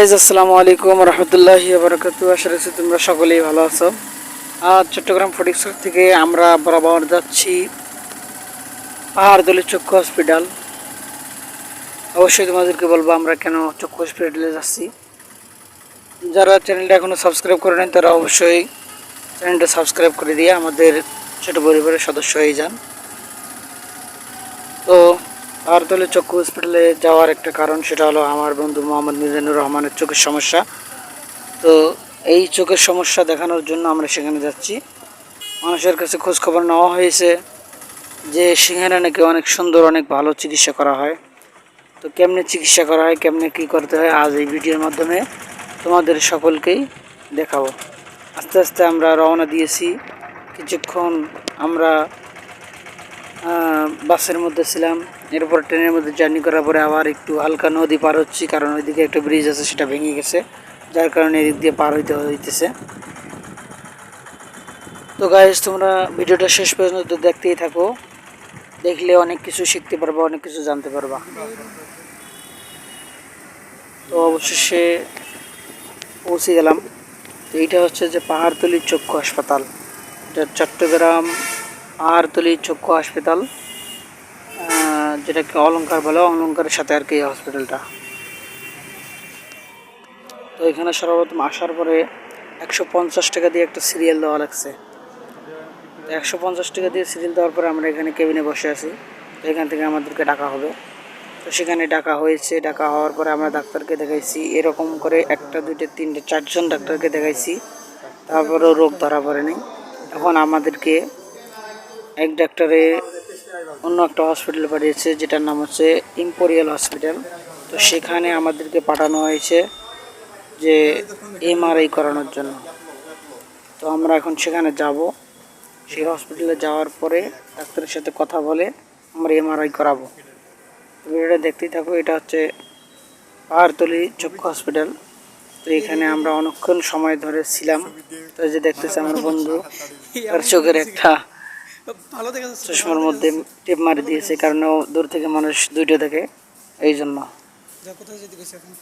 Guys আসসালামু আলাইকুম রহমতুল্লাহি বারকাতু আশা রাখছি তোমরা সকলেই ভালো আছো। আজ চট্টগ্রাম ফটিকসর থেকে আমরা বরাবর যাচ্ছি পাহাড়তলি চক্ষু হসপিটাল অবশ্যই তোমাদেরকে বলব আমরা কেন চক্ষু হসপিটালে যাচ্ছি। যারা চ্যানেলটা এখনও সাবস্ক্রাইব করে নেন তারা অবশ্যই চ্যানেলটা সাবস্ক্রাইব করে দিয়ে আমাদের ছোট পরিবারের সদস্য হয়ে যান। পাহাড়তলি চক্ষু হসপিটালে যাওয়ার একটা কারণ সেটা হলো আমার বন্ধু মোহাম্মদ মিজানুর রহমানের চোখের সমস্যা। তো এই চোখের সমস্যা দেখানোর জন্য আমরা সেখানে যাচ্ছি। মানুষের কাছে খোঁজ খবর নেওয়া হয়েছে যে সেখানে নাকি অনেক সুন্দর, অনেক ভালো চিকিৎসা করা হয়। তো কেমনে চিকিৎসা করা হয়, কেমনে কী করতে হয়, আজ এই ভিডিওর মাধ্যমে তোমাদের সকলকেই দেখাবো। আস্তে আস্তে আমরা রওনা দিয়েছি। কিছুক্ষণ আমরা বাসের মধ্যে ছিলাম। এরপর ট্রেনের মধ্যে জার্নি করার পরে আবার একটু হালকা নদী পার হচ্ছি, কারণ ওইদিকে একটা ব্রিজ আছে, সেটা ভেঙে গেছে, যার কারণে এদিক দিয়ে পার হইতে হইতেছে। তো গাইজ তোমরা ভিডিওটা শেষ পর্যন্ত দেখতেই থাকো। দেখলে অনেক কিছু শিখতে পারবা, অনেক কিছু জানতে পারবা। তো অবশেষে পৌঁছে গেলাম। তো এইটা হচ্ছে যে পাহাড়তলি চক্ষু হাসপাতাল। এটা চট্টগ্রাম পাহাড়তলি চক্ষু হাসপাতাল আহ, যেটাকে অলংকার বলে অলংকারের সাথে আর কি এই হসপিটালটা তো এখানে সর্বপ্রথম আসার পরে একশো পঞ্চাশ টাকা দিয়ে একটা সিরিয়াল দেওয়া লাগছে। তো একশো পঞ্চাশ টাকা দিয়ে সিরিয়াল দেওয়ার পরে আমরা এখানে কেবিনে বসে আছি। তো এখান থেকে আমাদেরকে ডাকা হবে। তো সেখানে ডাকা হয়েছে। ডাকা হওয়ার পরে আমরা ডাক্তারকে দেখাইছি। এরকম করে একটা দুইটা তিনটে চারজন ডাক্তারকে দেখাইছি। তারপরেও রোগ ধরা পড়েনি। এখন আমাদেরকে এক ডাক্তারে অন্য একটা হসপিটালে পাঠিয়েছে, যেটার নাম হচ্ছে ইম্পোরিয়াল হসপিটাল তো সেখানে আমাদেরকে পাঠানো হয়েছে যে এমআরআই করানোর জন্য। তো আমরা এখন সেখানে যাব। সেই হসপিটালে যাওয়ার পরে ডাক্তারের সাথে কথা বলে আমরা এমআরআই করাবো। ভিডিওটা দেখতেই থাকো, এটা হচ্ছে পাহাড়তলি চক্ষু হসপিটাল তো এখানে আমরা অনেকক্ষণ সময় ধরে ছিলাম। তো যে দেখতেছে আমার বন্ধু, তার চোখের একটা ভালো দেখা যাচ্ছে। চশমার মধ্যে টেপ মারি দিয়েছে কারণ দূর থেকে মানুষ দুইটা দেখে এই জন্য। কোথায় যেতে গেছে এখন?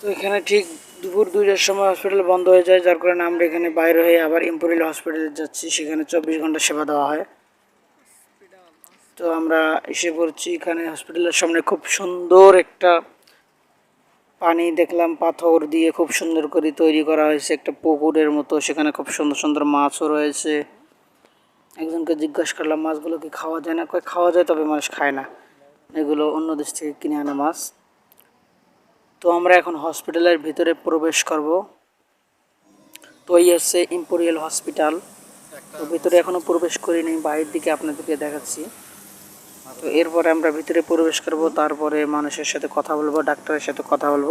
তো এখানে ঠিক দুপুর দুইটার সময় হসপিটাল বন্ধ হয়ে যায় যার কারণে আমরা এখানে বাইরে হয়ে আবার ইম্পোরিয়াল হসপিটালে যাচ্ছি সেখানে চব্বিশ ঘণ্টা সেবা দেওয়া হয়। তো আমরা এসে পড়ছি এখানে হসপিটালের সামনে খুব সুন্দর একটা পানি দেখলাম পাথর দিয়ে খুব সুন্দর করে তৈরি করা হয়েছে, একটা পুকুরের মতো, সেখানে খুব সুন্দর সুন্দর মাছও রয়েছে। একজনকে জিজ্ঞাসা করলাম, মাছগুলো কি খাওয়া যায় না? কয়, খাওয়া যায় তবে মানুষ খায় না। এগুলো অন্য দেশ থেকে কিনে আনা মাছ। তো আমরা এখন হসপিটালের ভিতরে প্রবেশ করব। তো এই হচ্ছে ইম্পোরিয়াল হসপিটাল তো ভিতরে এখনও প্রবেশ করিনি, বাইরের দিকে আপনাদেরকে দেখাচ্ছি। তো এরপরে আমরা ভিতরে প্রবেশ করব তারপরে মানুষের সাথে কথা বলব ডাক্তারের সাথে কথা বলব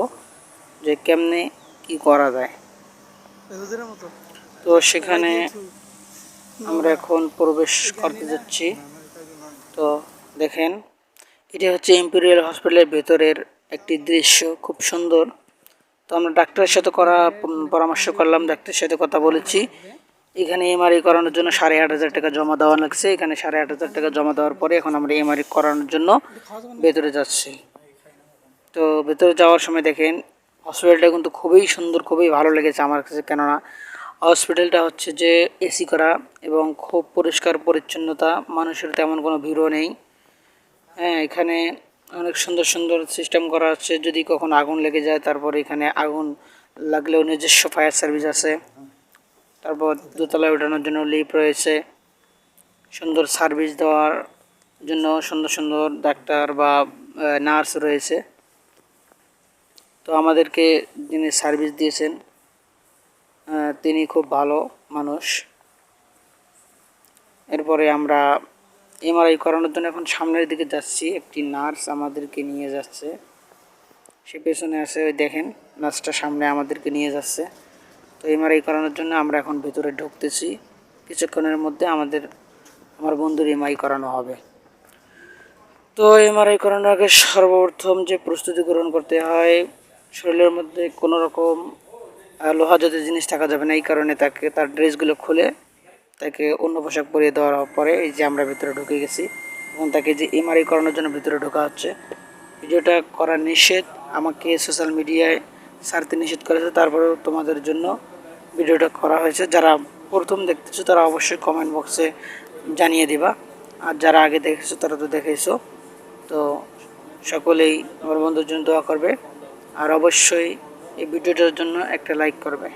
যে কেমনে কি করা যায়। তো সেখানে আমরা এখন প্রবেশ করতে যাচ্ছি। তো দেখেন এটা হচ্ছে ইম্পেরিয়াল হসপিটালের ভেতরের একটি দৃশ্য খুব সুন্দর। তো আমরা ডাক্তারের সাথে করা পরামর্শ করলাম ডাক্তারের সাথে কথা বলেছি। এখানে এমআরআই করানোর জন্য সাড়ে আট হাজার টাকা জমা দেওয়া লাগছে। এখানে সাড়ে আট হাজার টাকা জমা দেওয়ার পরে এখন আমরা এমআরআই করানোর জন্য ভেতরে যাচ্ছি। তো ভেতরে যাওয়ার সময় দেখেন হসপিটালটা কিন্তু খুবই সুন্দর, খুবই ভালো লেগেছে আমার কাছে। কেননা হসপিটালটা হচ্ছে যে এসি করা এবং খুব পরিষ্কার, পরিচ্ছন্নতা, মানুষের তেমন কোনো ভিড়ও নেই। হ্যাঁ এখানে অনেক সুন্দর সুন্দর সিস্টেম করা আছে। যদি কখনো আগুন লেগে যায়, তারপর এখানে আগুন লাগলেও নিজস্ব ফায়ার সার্ভিস আছে। তারপর দোতলায় ওঠানোর জন্য লিফট রয়েছে। সুন্দর সার্ভিস দেওয়ার জন্য সুন্দর সুন্দর ডাক্তার বা নার্স রয়েছে। তো আমাদেরকে যিনি সার্ভিস দিয়েছেন তিনি খুব ভালো মানুষ। এরপরে আমরা এমআরআই করানোর জন্য এখন সামনের দিকে যাচ্ছি। একটি নার্স আমাদেরকে নিয়ে যাচ্ছে। সে পেছনে আছে, ওই দেখেন নার্সটা সামনে আমাদেরকে নিয়ে যাচ্ছে। তো এমআরআই করানোর জন্য আমরা এখন ভেতরে ঢুকতেছি। কিছুক্ষণের মধ্যে আমাদের, আমার বন্ধুর এমআই করানো হবে। তো এমআরআই করানোর আগে সর্বপ্রথম যে প্রস্তুতি গ্রহণ করতে হয়, শরীরের মধ্যে কোনো রকম লোহা জাতীয় জিনিস থাকা যাবে না। এই কারণে তাকে, তার ড্রেসগুলো খুলে তাকে অন্য পোশাক পরিয়ে দেওয়ার পরে এই যে আমরা ভিতরে ঢুকে গেছি এবং তাকে যে এমআরআই করানোর জন্য ভিতরে ঢোকা হচ্ছে, ভিডিওটা করা নিষেধ। আমাকে সোশ্যাল মিডিয়ায় সারতে নিষেধ করেছে, তারপরেও তোমাদের জন্য ভিডিওটা করা হয়েছে। যারা প্রথম দেখতেছো, তারা অবশ্যই কমেন্ট বক্সে জানিয়ে দিবা। আর যারা আগে দেখেছ, তারা তো দেখেছ তো সকলেই আমার বন্ধুর জন্য দোয়া করবে। আর অবশ্যই এই ভিডিওটার জন্য একটা লাইক করবে।